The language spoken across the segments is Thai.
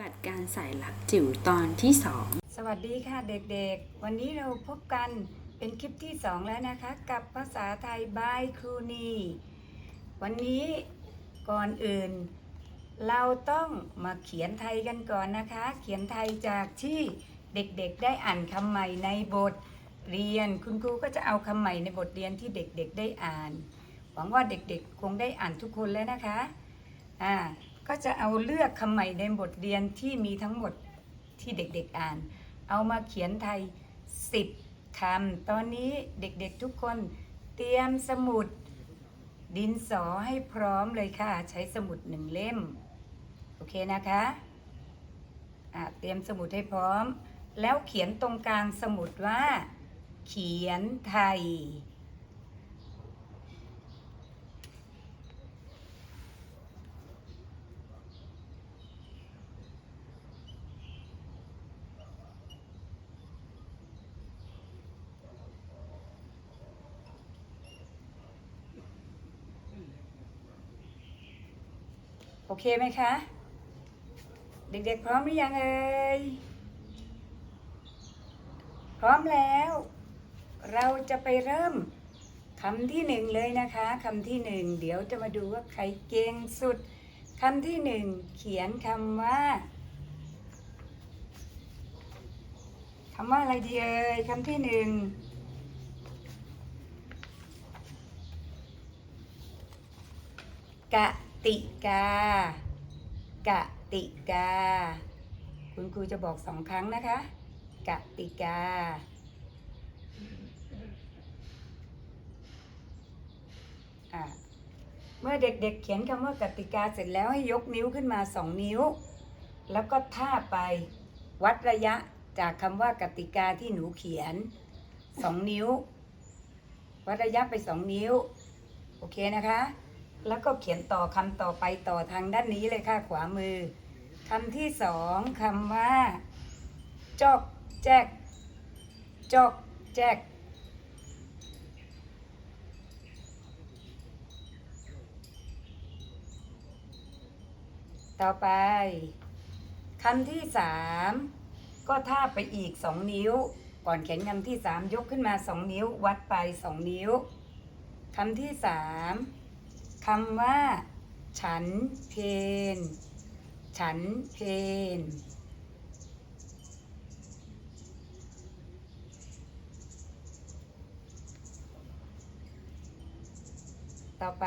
บัติการสายลับจิ๋วตอนที่สองสวัสดีค่ะเด็กๆ วันนี้เราพบกันเป็นคลิปที่ 2 แล้วนะคะ กับภาษาไทยบายครูนีวันนี้ก่อนอื่น เราต้องมาเขียนไทยกันก่อนนะคะ เขียนไทยจากที่เด็กๆได้อ่านคำใหม่ในบทเรียน คุณครูก็จะเอาคำใหม่ในบทเรียนที่เด็กๆได้อ่าน หวังว่าเด็กๆ คงได้อ่านทุกคนแล้วนะคะอ่า ก็จะเอาเลือกคำใหม่ในบทเรียนที่มีทั้งหมดที่เด็กๆอ่าน เอามาเขียนไทย 10คำตอนนี้เด็กๆทุกคนเตรียมสมุด ดินสอให้พร้อมเลยค่ะ ใช้สมุดหนึ่งเล่ม โอเคนะคะะเตรียมสมุดให้พร้อม แล้วเขียนตรงกลางสมุดว่า เขียนไทย เคไหมคะ เด็กๆพร้อมหรือยังเอ่ย พร้อมแล้ว เราจะไปเริ่มคำที่หนึ่งเลยนะคะคำที่หนึ่งเดี๋ยวจะมาดูว่าใครเก่งสุดคำที่หนึ่งเขียนคำว่าคำว่าอะไรดีเอ่ยคำที่หนึ่งกะ ติกา กติกา คุณครูจะบอกสองครั้งนะคะ กติกา เมื่อเด็กๆเขียนคำว่ากติกาเสร็จแล้วให้ยกนิ้วขึ้นมาสองนิ้ว แล้วก็ท่าไปวัดระยะจากคำว่ากติกาที่หนูเขียนสองนิ้ว วัดระยะไปสองนิ้ว โอเคนะคะ แล้วก็เขียนต่อคำต่อไปต่อทางด้านนี้เลยค่ะขวามือคำที่สองคำว่า จอกแจ๊กจอกแจ๊กต่อไปคำที่สามก็ท่าไปอีกสองนิ้ว ก่อนเขียนคำที่สามยกขึ้นมาสองนิ้ว วัดไปสองนิ้วคำที่สาม คำว่า ฉันเพนฉันเพนต่อไป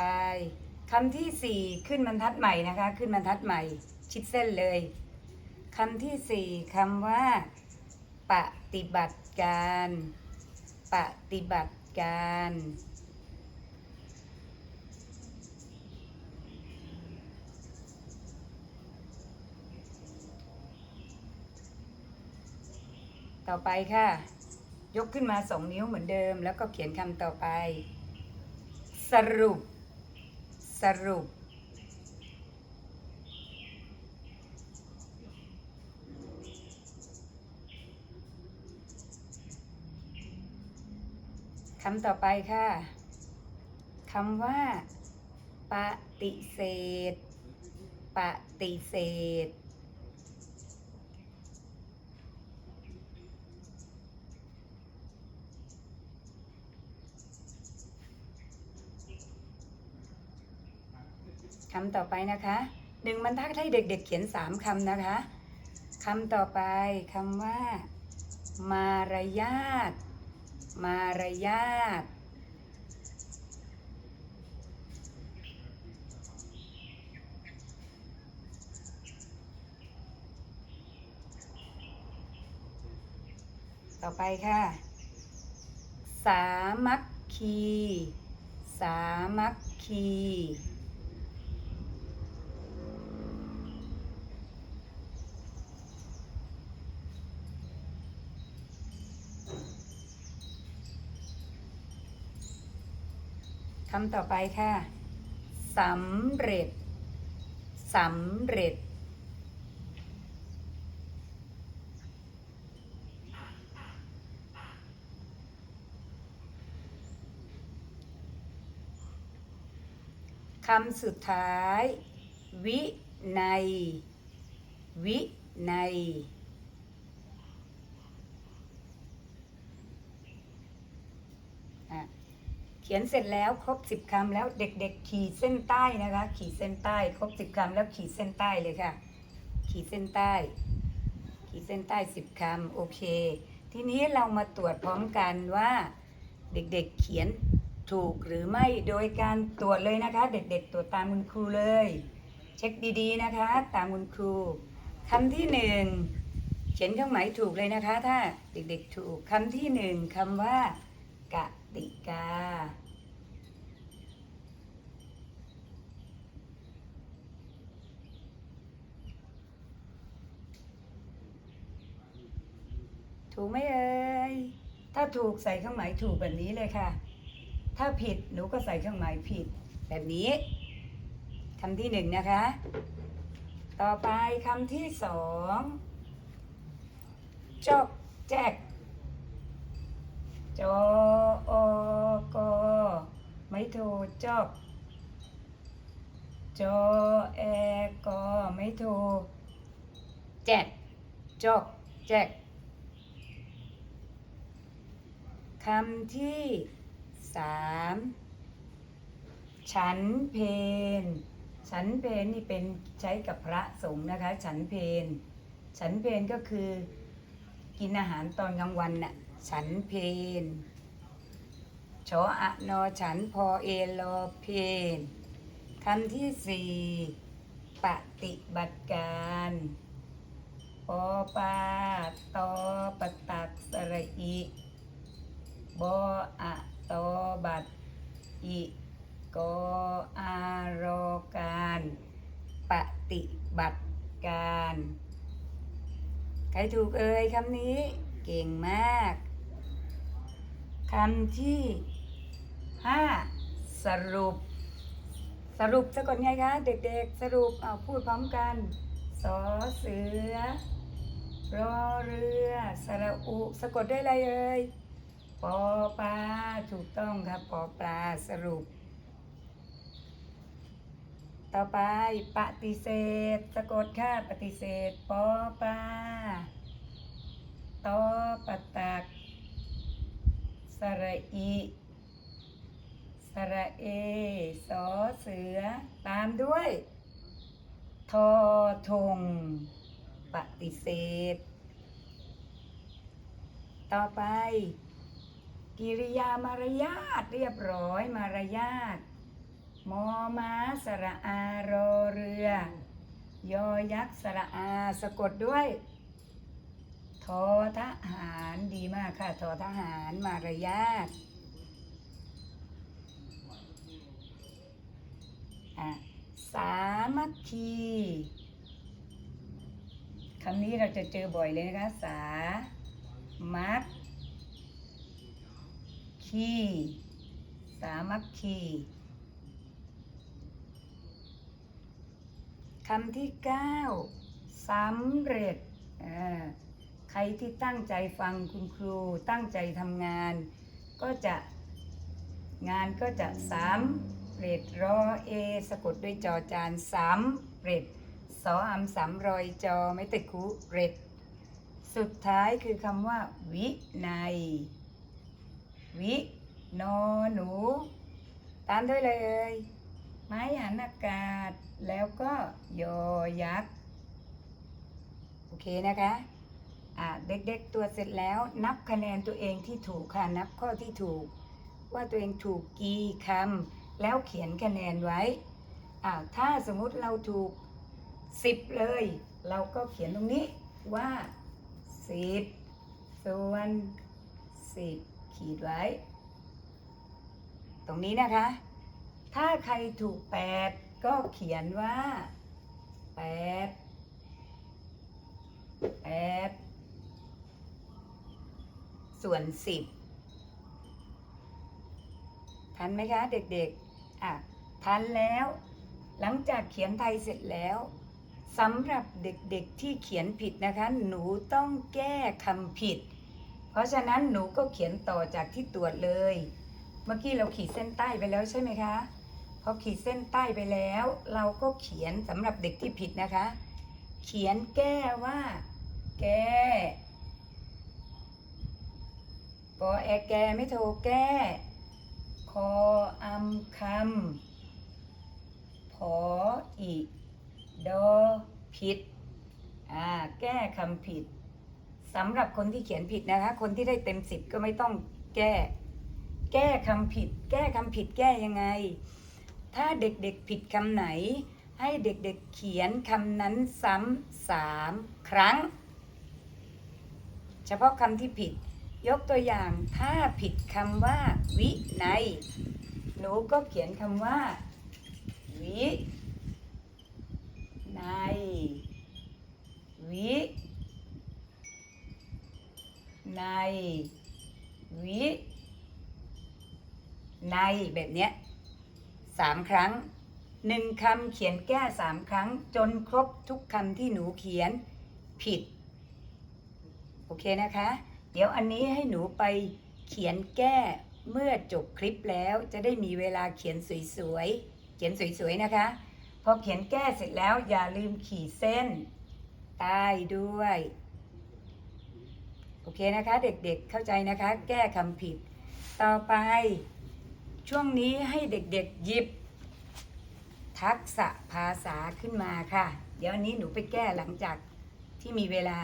คำที่สี่ขึ้นบรรทัดใหม่นะคะ ขึ้นบรรทัดใหม่ ชิดเส้นเลยคำที่สี่คำว่า ปฏิบัติการ ปฏิบัติการ ต่อไปค่ะ ยกขึ้นมาสองนิ้วเหมือนเดิม แล้วก็เขียนคำต่อไป สรุป สรุป คำต่อไปค่ะคำว่า ปฏิเสธ ปฏิเสธำต่อไปนะคะหนึ่งบรรทัดให้เด็กๆเขียนสามคำนะคะคำต่อไปคำว่า มารยาทมารยาทต่อไปค่ะ สามัคคี สามัคคี คำต่อไปค่ะสำเร็จสำเร็จ คำสุดท้าย วิใน วิในยอะเขียนเสร็จแล้วครบสิบคำแล้วเด็กๆ ขีดเส้นใต้นะคะ ขีดเส้นใต้ ครบสิบคำแล้วขีดเส้นใต้เลยค่ะ ขีดเส้นใต้ ขีดเส้นใต้สิบคำโอเค ทีนี้เรามาตรวจพร้อมกันว่าเด็กๆเขียนถูกหรือไม่โดยการตรวจเลยนะคะ เด็กๆตรวจตามคุณครูเลย เช็คดีๆนะคะ ตามคุณครูคำที่หนึ่งเขียนเครื่องหมายถูกเลยนะคะ ถ้าเด็กๆถูกคำที่หนึ่งคำว่ากะ ติกา ถูกไหมเอ่ย ถ้าถูกใส่เครื่องหมายถูกแบบนี้เลยค่ะ ถ้าผิดหนูก็ใส่เครื่องหมายผิดแบบนี้คำที่หนึ่งนะคะ ต่อไปคำที่สองจอกแจก จออกอไม่โทรจอกจอแอกอไม่โทรแจกจอกแจกคำที่สามฉันเพนฉันเพนนี่เป็นใช้กับพระสงฆ์นะคะ ฉันเพนฉันเพนก็คือกินอาหารตอนกลางวันน่ะ ฉันเพนชออะนอฉันพอเอลอเพนคำที่สี่ปฏิบัติการปอปาตอปตักสระอิบออะตอบัดอิกออารอการปฏิบัติการ ใครถูกเอ่ยคำนี้ เก่งมาก คำที่ห้าสรุป สรุปสะกดไงคะเด็กๆ สรุปเอาพูดพร้อมกันสอเสือรอเรือสระอุสะกดด้วยอะไรเอ่ยปอปลาถูกต้องครับปอปลาสรุป ต่อไปปฏิเสธ สะกดค่ะปฏิเสธปอปลาตอปตัก สระอีสระเอ สอเสือ ตามด้วย ทอทง ปฏิเสธ ต่อไป กิริยามารยาทเรียบร้อยมารยาทมอม้าสระอารอเรือ ยอยักษ์สระอา สะกดด้วย ทอทหาร ดีมากค่ะทอทหารมารยาทสามัคคีคำนี้เราจะเจอบ่อยเลยนะคะ สา มัคคี สามัคคีคำที่เก้าสำเร็จอ่า ใครที่ตั้งใจฟังคุณครูตั้งใจทำงาน ก็จะงานก็จะสำเร็จรอเอสะกดด้วยจอจานสำเร็จสออำสามรอยจอไม่ติดคุเร็จสุดท้ายคือคำว่า วิในวินอหนู ตามด้วยเลย ไม้หันอากาศแล้วก็ยอยักษ์ โอเคนะคะ เด็กๆตัวเสร็จแล้วนับคะแนนตัวเองที่ถูกค่ะนับข้อที่ถูก ว่าตัวเองถูกกี่คำแล้วเขียนคะแนนไว้อ่าถ้าสมมุติเราถูกสิบเลย เราก็เขียนตรงนี้ว่าสิบส่วนสิบขีดไว้ ตรงนี้นะคะ ถ้าใครถูกแปดก็เขียนว่าแปดแปด ส่วนสิบทันไหมคะ เด็กๆ อะ ทันแล้ว หลังจากเขียนไทยเสร็จแล้วสำหรับเด็กๆที่เขียนผิดนะคะ หนูต้องแก้คำผิด เพราะฉะนั้นหนูก็เขียนต่อจากที่ตรวจเลย เมื่อกี้เราขีดเส้นใต้ไปแล้วใช่ไหมคะพอขีดเส้นใต้ไปแล้ว เราก็เขียนสำหรับเด็กที่ผิดนะคะ เขียนแก้ว่า แก้ กอแอแกไม่โทรแก้ คออำคำ ผออีดอผิด อ่า แก้คำผิดสำหรับคนที่เขียนผิดนะคะ คนที่ได้เต็มสิบก็ไม่ต้องแก้ แก้คำผิด แก้คำผิดแก้ยังไง ถ้าเด็กๆผิดคำไหน ให้เด็กๆเขียนคำนั้นซ้ำสามครั้ง เฉพาะคำที่ผิด ยกตัวอย่างถ้าผิดคำว่า วิในหนูก็เขียนคำว่า วิในวิในวิในแบบเนี้ยสามครั้งหนึ่งคำเขียนแก้สามครั้ง จนครบทุกคำที่หนูเขียนผิด โอเคนะคะ ดี๋ยวอันนี้ให้หนูไปเขียนแก้เมื่อจบคลิปแล้วจะได้มีเวลาเขียนสวยๆ เขียนสวยๆนะคะ พอเขียนแก้เสร็จแล้วอย่าลืมขีดเส้นใต้ด้วย โอเคนะคะ เด็กๆเข้าใจนะคะ แก้คำผิด ต่อไป ช่วงนี้ให้เด็กๆหยิบ ทักษะภาษาขึ้นมาค่ะ เดี๋ยวอันนี้หนูไปแก้หลังจากที่มีเวลา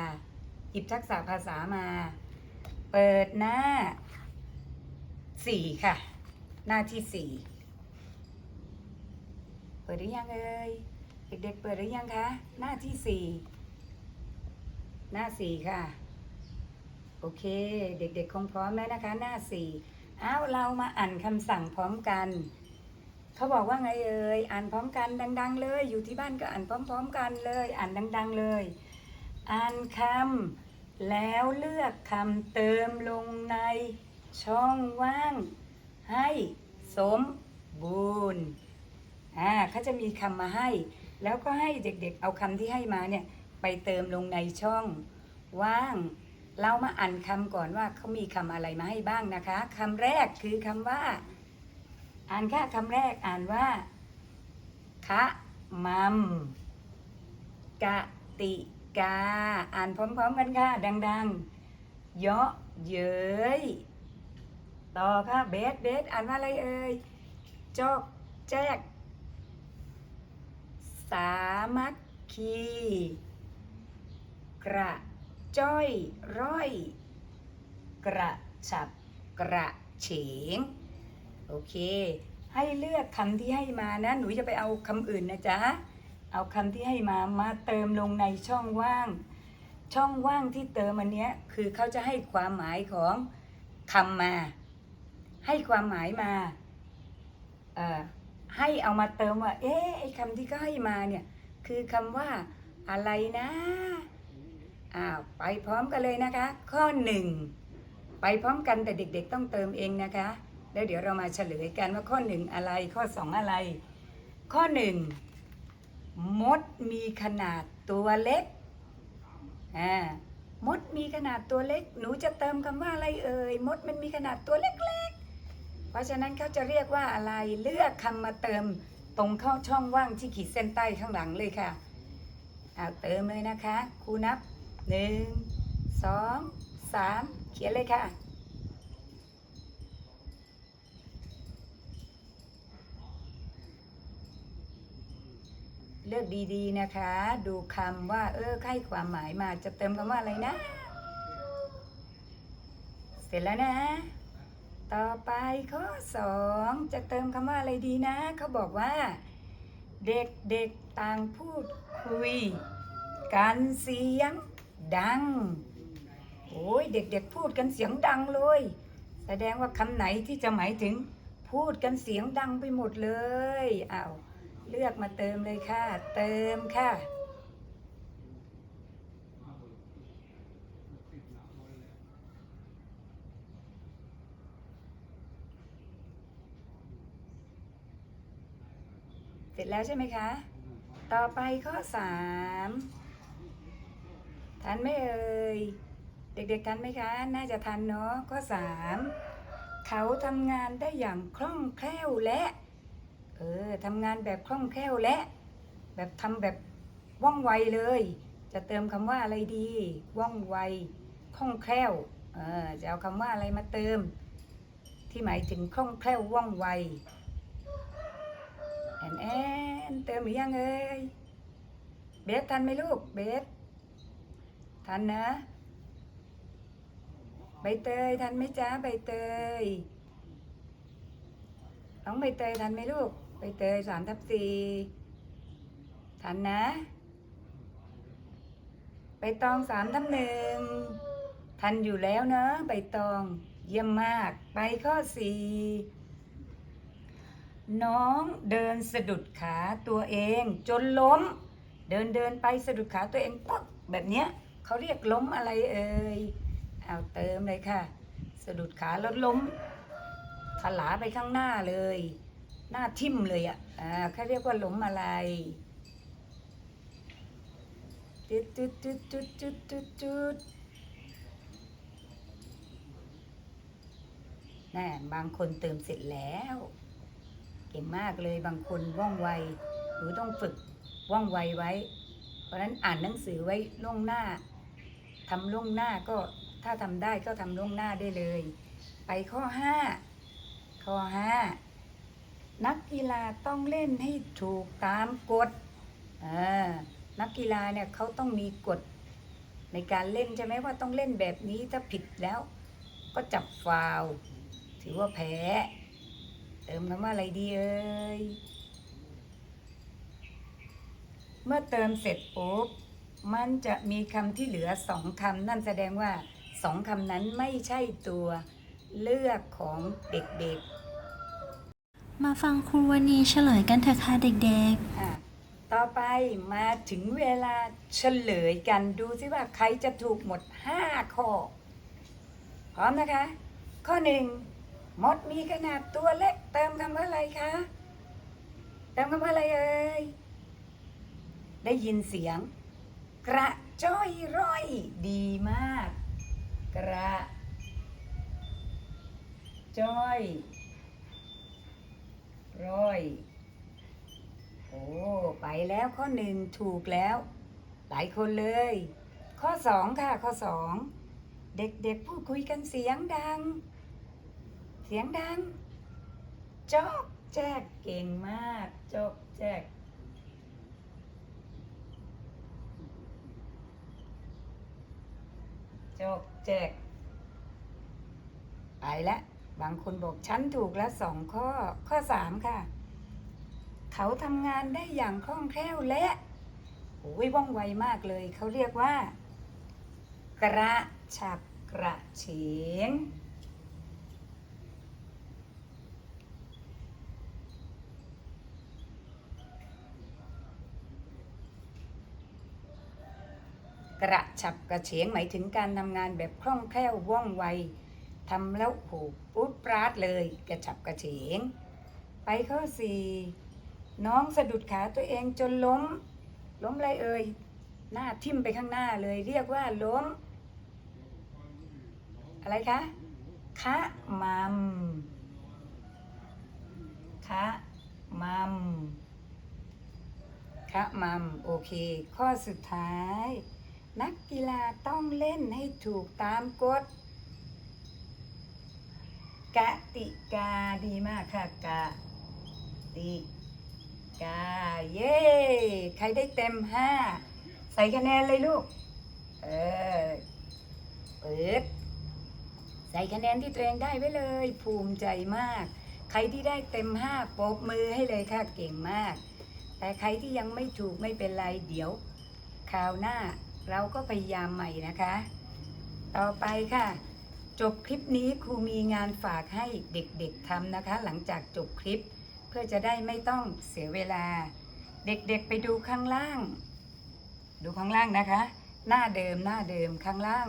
หยิบทักษะภาษามา เปิดหน้าสี่ค่ะ หน้าที่สี่เปิดหรือยังเอ่ยเด็กๆเปิดหรือยังคะ หน้าที่สี่หน้าสี่ค่ะ โอเค เด็กๆคงพร้อมแล้วนะคะ หน้าสี่อ้าวเรามาอ่านคำสั่งพร้อมกัน เขาบอกว่าไงเอ่ยอ่านพร้อมกันดัง ๆ เลย อยู่ที่บ้านก็อ่านพร้อม ๆ กันเลย อ่านดัง ๆ เลย อ่านคำ แล้วเลือกคำเติมลงในช่องว่าง ให้สมบูรณ์อ่าเขาจะมีคำมาให้ แล้วก็ให้เด็กๆ เอาคำที่ให้มาเนี่ยไปเติมลงในช่องว่าง เรามาอ่านคำก่อนว่าเขามีคำอะไรมาให้บ้างนะคะคำแรกคือคำว่า อ่านค่ะคำแรกอ่านว่าคะมัมกะติ กา อ่านพร้อมๆกันค่ะ ดังๆ เยาะเย้ย ต่อค่ะ เบสเบสอ่านว่าอะไรเอ่ย จอกแจก สามัคคี กระจ้อยร้อย กระฉับกระเฉง โอเค ให้เลือกคำที่ให้มานะ หนูจะไปเอาคำอื่นนะจ๊ะ เอาคำที่ให้มามาเติมลงในช่องว่าง ช่องว่างที่เติมอันเนี้ยคือเขาจะให้ความหมายของคำมา ให้ความหมายมาเอ่อให้เอามาเติมว่า เอ๊ะไอ้คำที่เขาให้มาเนี่ยคือคำว่าอะไรนะอ้าวไปพร้อมกันเลยนะคะ ข้อหนึ่งไปพร้อมกันแต่เด็กๆ ต้องเติมเองนะคะ แล้วเดี๋ยวเรามาเฉลยกันว่าข้อหนึ่งอะไรข้อสองอะไร ข้อหนึ่ง มดมีขนาดตัวเล็กอ่ามดมีขนาดตัวเล็ก หนูจะเติมคำว่าอะไรเอ่ย มดมันมีขนาดตัวเล็กๆ เพราะฉะนั้นเขาจะเรียกว่าอะไร เลือกคำมาเติมตรงเข้าช่องว่างที่ขีดเส้นใต้ข้างหลังเลยค่ะเอาเติมเลยนะคะ ครูนับหนึ่งสองสามเขียนเลยค่ะ เลือกดีๆนะคะ ดูคำว่า เออให้ความหมายมาจะเติมคำว่าอะไรนะ เสร็จแล้วนะ ต่อไปข้อสองจะเติมคำว่าอะไรดีนะ เขาบอกว่า เด็กๆต่างพูดคุย กันเสียงดัง โอ้ยเด็กๆพูดกันเสียงดังเลย แสดงว่าคำไหนที่จะหมายถึงพูดกันเสียงดังไปหมดเลยอ้าว เลือกมาเติมเลยค่ะ เติมค่ะ เสร็จแล้วใช่ไหมคะ ต่อไปข้อสามทันไหมเอ่ย เด็กๆทันไหมคะ น่าจะทันเนาะข้อสามเขาทำงานได้อย่างคล่องแคล่วและ เออทำงานแบบคล่องแคล่วและ แบบทำแบบว่องไวเลย จะเติมคำว่าอะไรดี ว่องไวคล่องแคล่วเออจะเอาคำว่าอะไรมาเติม ที่หมายถึงคล่องแคล่วว่องไวแอนแอนเติมหรือยังเอ่ยเบสทันไหมลูกเบสทันนะใบเตยทันไหมจ๊ะใบเตยน้องใบเตยทันไหมลูก ใบเตยสามทับสี่ทันนะใบตองสามทับหนึ่งทันอยู่แล้วเนอะใบตองเยี่ยมมาก ไปข้อสี่น้องเดินสะดุดขาตัวเอง จนล้ม เดินเดินไปสะดุดขาตัวเองปึ๊กแบบเนี้ยเขาเรียกล้มอะไรเอ่ยเอาเติมเลยค่ะ สะดุดขาแล้วล้มถลาไปข้างหน้าเลย หน้าทิ่มเลยอะอ่าเขาเรียกว่าหล้มอะไรจุดจุดจุดจุดจุดจุดจุดน่บางคนเติมเสร็จแล้ว เก่งมากเลยบางคนว่องไวหนูต้องฝึกว่องไวไว้ เพราะนั้นอ่านหนังสือไว้ล่วงหน้าทำล่วงหน้าก็ถ้าทำได้ก็ทำล่วงหน้าได้เลย ไปข้อ5ข้อ5 นักกีฬาต้องเล่นให้ถูกตามกฎนักกีฬาเนี่ยเขาต้องมีกฎในการเล่นใช่ไหมว่าต้องเล่นแบบนี้ถ้าผิดแล้ว ก็จับฟาวถือว่าแพ้ เติมคำว่าอะไรดีเอ่ยเมื่อเติมเสร็จปุ๊บมันจะมีคำที่เหลือสองคำนั่นแสดงว่าสองคำนั้นไม่ใช่ตัวเลือกของเด็ก มาฟังครูวณีเฉลยกันเถอะค่ะเด็กๆอะต่อไปมาถึงเวลาเฉลยกันดูซิว่าใครจะถูกหมด 5 ข้อ พร้อมนะคะ ข้อหนึ่งมดมีขนาดตัวเล็กเติมคำว่าอะไรคะ เติมคำว่าอะไรเอ่ย ได้ยินเสียง กระจ้อยร่อยดีมาก กระ จ้อย ร่อย โอ้ ไปแล้วข้อหนึ่งถูกแล้ว หลายคนเลย ข้อสองค่ะ ข้อสอง เด็กๆพูดคุยกันเสียงดัง เสียงดัง จอกแจกเก่งมาก จอกแจกจอกแจกไปแล้ว บางคนบอกฉันถูกแล้วสองข้อข้อสามค่ะ เขาทำงานได้อย่างคล่องแคล่วและโอ้ยว่องไวมากเลย เขาเรียกว่า กระฉับกระเฉงกระฉับกระเฉงหมายถึงการทำงานแบบคล่องแคล่วว่องไว ทำแล้วโหปุ๊บปราดเลยกระฉับกระเฉง ไปข้อสี่น้องสะดุดขาตัวเองจนล้ม ล้มอะไรเอ่ยหน้าทิ่มไปข้างหน้าเลยเรียกว่าล้ม อะไรคะคะมัมคะมัมคะมัมโอเค ข้อสุดท้าย นักกีฬาต้องเล่นให้ถูกตามกฎ กติกาดีมากค่ะกติกาเย้ใครได้เต็มห้าใส่คะแนนเลยลูก เออเปิดใส่คะแนนที่ตัวเองได้ไว้เลย ภูมิใจมาก ใครที่ได้เต็มห้าปบมือให้เลยค่ะเก่งมาก แต่ใครที่ยังไม่ถูกไม่เป็นไรเดี๋ยวคราวหน้าเราก็พยายามใหม่นะคะ ต่อไปค่ะ จบคลิปนี้ครูมีงานฝากให้เด็กๆทำนะคะ หลังจากจบคลิป เพื่อจะได้ไม่ต้องเสียเวลา เด็กๆไปดูข้างล่าง ดูข้างล่างนะคะ หน้าเดิมหน้าเดิมข้างล่าง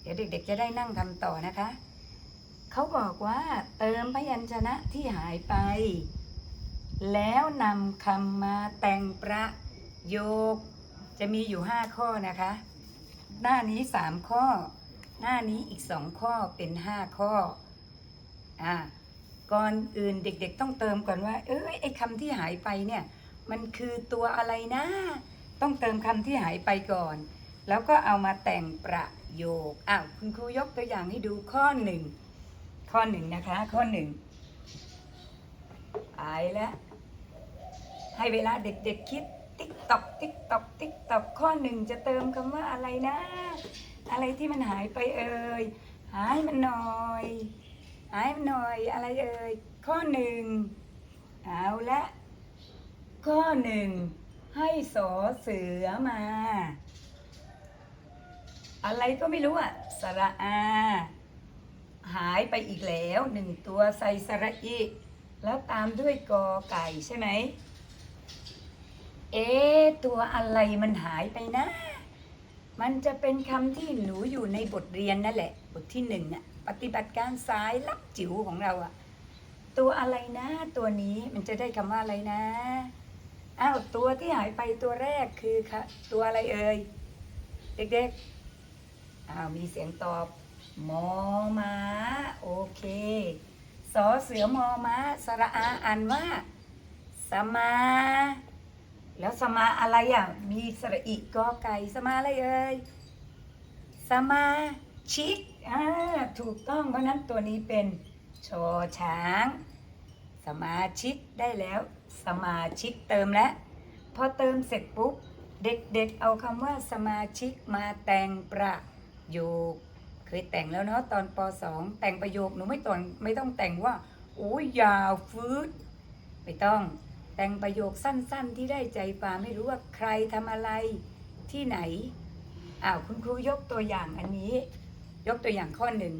เดี๋ยวเด็กๆจะได้นั่งทำต่อนะคะ เขาบอกว่าเติมพยัญชนะที่หายไป แล้วนำคำมาแต่งประโยค จะมีอยู่ 5 ข้อนะคะ หน้านี้ 3 ข้อ หน้านี้อีก2ข้อเป็น5ข้ออ่าก่อนอื่นเด็กๆ ต้องเติมก่อนว่า เอ้ยไอ้คำที่หายไปเนี่ย มันคือตัวอะไรนะ ต้องเติมคำที่หายไปก่อน แล้วก็เอามาแต่งประโยคอ้าวคุณครูยกตัวอย่างให้ดูข้อหนึ่งข้อหนึ่งนะคะ ข้อหนึ่งไปแล้วให้เวลาเด็กๆคิด ติ๊กตอกติ๊กตอกติ๊กตอกข้อหนึ่งจะเติมคำว่าอะไรนะ อะไรที่มันหายไปเอ่ยหายมันหน่อยหายมันหน่อยอะไรเอ่ยข้อหนึ่งเอาละข้อหนึ่งให้สอเสือมา อะไรก็ไม่รู้อะสระอา หายไปอีกแล้วหนึ่งตัวใส่สระอีแล้วตามด้วยกอไก่ใช่ไหม เอ๊ะตัวอะไรมันหายไปนะ มันจะเป็นคำที่หนูอยู่ในบทเรียนนั่นแหละ บทที่หนึ่งอะปฏิบัติการสายลับจิ๋วของเราอะตัวอะไรนะ ตัวนี้มันจะได้คำว่าอะไรนะอ้าวตัวที่หายไปตัวแรกคือค่ะตัวอะไรเอ่ยเด็กๆอ้าวมีเสียงตอบมอม้าโอเคสอเสือมอม้าสระอาอ่านว่า สมา แล้วสมาอะไรอะ มีสระอีกกอไก่สมาอะไรเอ่ยสมาชิกอ่าถูกต้องเพราะนั้นตัวนี้เป็นชอช้าง สมาชิกได้แล้ว สมาชิกเติมแล้วพอเติมเสร็จปุ๊บ เด็กๆเอาคำว่าสมาชิกมาแต่งประโยค เคยแต่งแล้วเนาะตอนป .2 แต่งประโยคหนูไม่ต้องไม่ต้องแต่งว่าโอ้ยยาวฟืดไม่ต้อง แต่งประโยคสั้น ๆ ที่ได้ใจควาไม่รู้ว่าใครทำอะไรที่ไหนอ้าวคุณครูยกตัวอย่างอันนี้ ยกตัวอย่างข้อหนึ่ง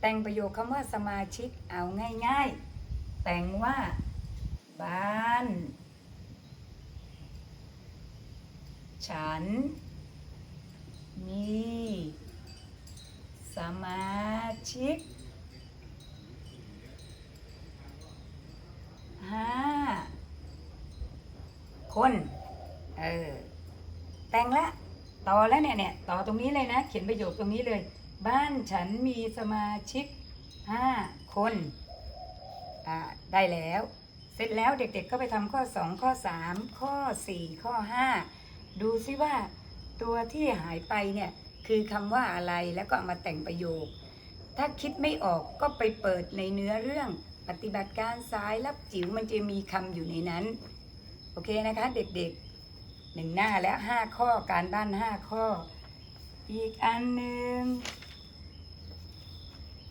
แต่งประโยคคำว่าสมาชิกเอาง่าย ๆ แต่งว่า บ้าน ฉัน มี สมาชิกห้า คนเออแต่งละต่อแล้วเนี่ยเนี่ยต่อตรงนี้เลยนะ เขียนประโยคตรงนี้เลย บ้านฉันมีสมาชิกห้าคนอ่าได้แล้ว เสร็จแล้วเด็กๆก็ไปทำข้อ 2 ข้อ 3 ข้อ 4 ข้อ 5 ดูซิว่าตัวที่หายไปเนี่ยคือคำว่าอะไรแล้วก็ามาแต่งประโยค ถ้าคิดไม่ออกก็ไปเปิดในเนื้อเรื่องปฏิบัติการสายลับจิ๋วมันจะมีคำอยู่ในนั้น โอเคนะคะ เด็กๆหนึ่งหน้าแล้วห้าข้อการบ้านห้าข้อ อีกอันหนึ่ง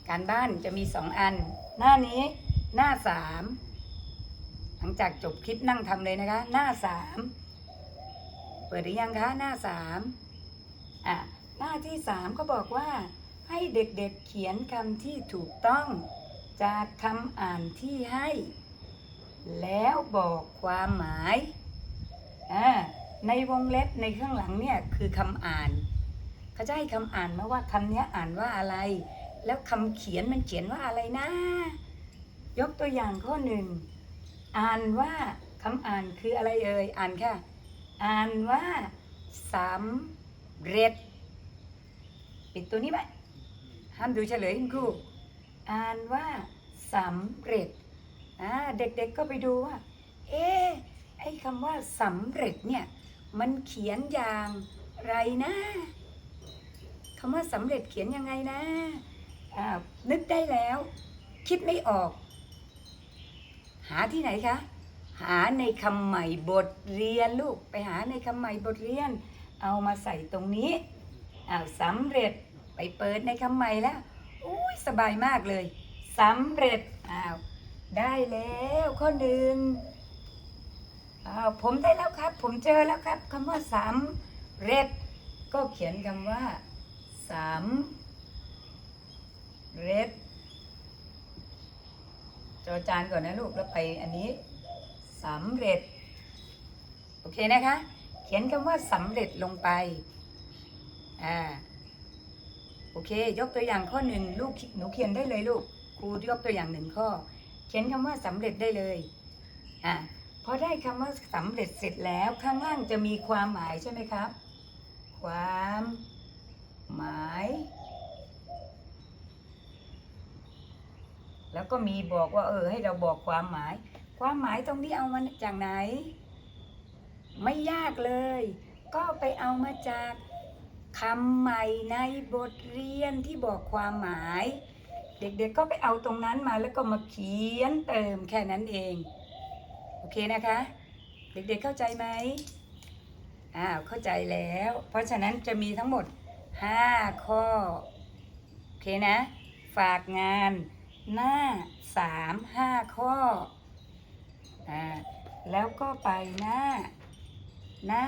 การบ้านจะมีสองอัน หน้านี้หน้าสามหลังจากจบคลิปนั่งทำเลยนะคะ หน้าสามเปิดหรือยังคะหน้าสามอะหน้าที่สามก็บอกว่าให้เด็กๆเขียนคำที่ถูกต้องจากคำอ่านที่ให้ แล้วบอกความหมายในวงเล็บในข้างหลังเนี่ยคือคำอ่านเขาจะให้คำอ่านมาว่าคำนี้อ่านว่าอะไร แล้วคำเขียนมันเขียนว่าอะไรนะ ยกตัวอย่างข้อหนึ่งอ่านว่าคำอ่านคืออะไรเอ่ยอ่านค่ะ อ่านว่าสำเร็จ ปิดตัวนี้ไว้ห้ามดูเฉลยคุณครูอ่านว่าสำเร็จ อ่าเด็กๆก็ไปดูว่า เอ๊ไอ้คำว่าสำเร็จเนี่ย มันเขียนอย่างไรนะคำว่าสำเร็จเขียนยังไงนะอ่านึกได้แล้ว คิดไม่ออก หาที่ไหนคะ หาในคำใหม่บทเรียนลูก ไปหาในคำใหม่บทเรียน เอามาใส่ตรงนี้อ้าวสำเร็จไปเปิดในคำใหม่แล้วอุ้ยสบายมากเลยสำเร็จอ้าว ได้แล้วข้อหนึ่งผมได้แล้วครับ ผมเจอแล้วครับคำว่าสำเร็จก็เขียนคำว่าสำเร็จจอจานก่อนนะลูกแล้วไปอันนี้สำเร็จ โอเคนะคะ เขียนคำว่าสำเร็จลงไปอ่าโอเค ยกตัวอย่างข้อหนึ่งลูกหนูเขียนได้เลยลูกครูยกตัวอย่างหนึ่งข้อ เขียนคำว่าสำเร็จได้เลยอ่าพอได้คำว่าสำเร็จเสร็จแล้วข้างล่างจะมีความหมายใช่ไหมครับ ความหมาย แล้วก็มีบอกว่า เออ ให้เราบอกความหมาย ความหมายตรงนี้เอามาจากไหน ไม่ยากเลย ก็ไปเอามาจากคำใหม่ในบทเรียนที่บอกความหมาย เด็กๆก็ไปเอาตรงนั้นมาแล้วก็มาเขียนเติมแค่นั้นเอง โอเคนะคะ เด็กๆเข้าใจไหมอ้าวเข้าใจแล้ว เพราะฉะนั้นจะมีทั้งหมด 5 ข้อ โอเคนะ ฝากงานหน้า 3 5 ข้ออ่าแล้วก็ไปหน้า หน้า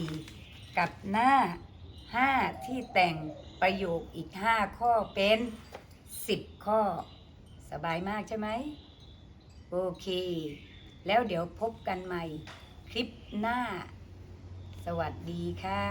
4 กับหน้า 5 ที่แต่งประโยคอีก 5 ข้อเป็น สิบข้อ สบายมากใช่ไหม โอเค แล้วเดี๋ยวพบกันใหม่ คลิปหน้า สวัสดีค่ะ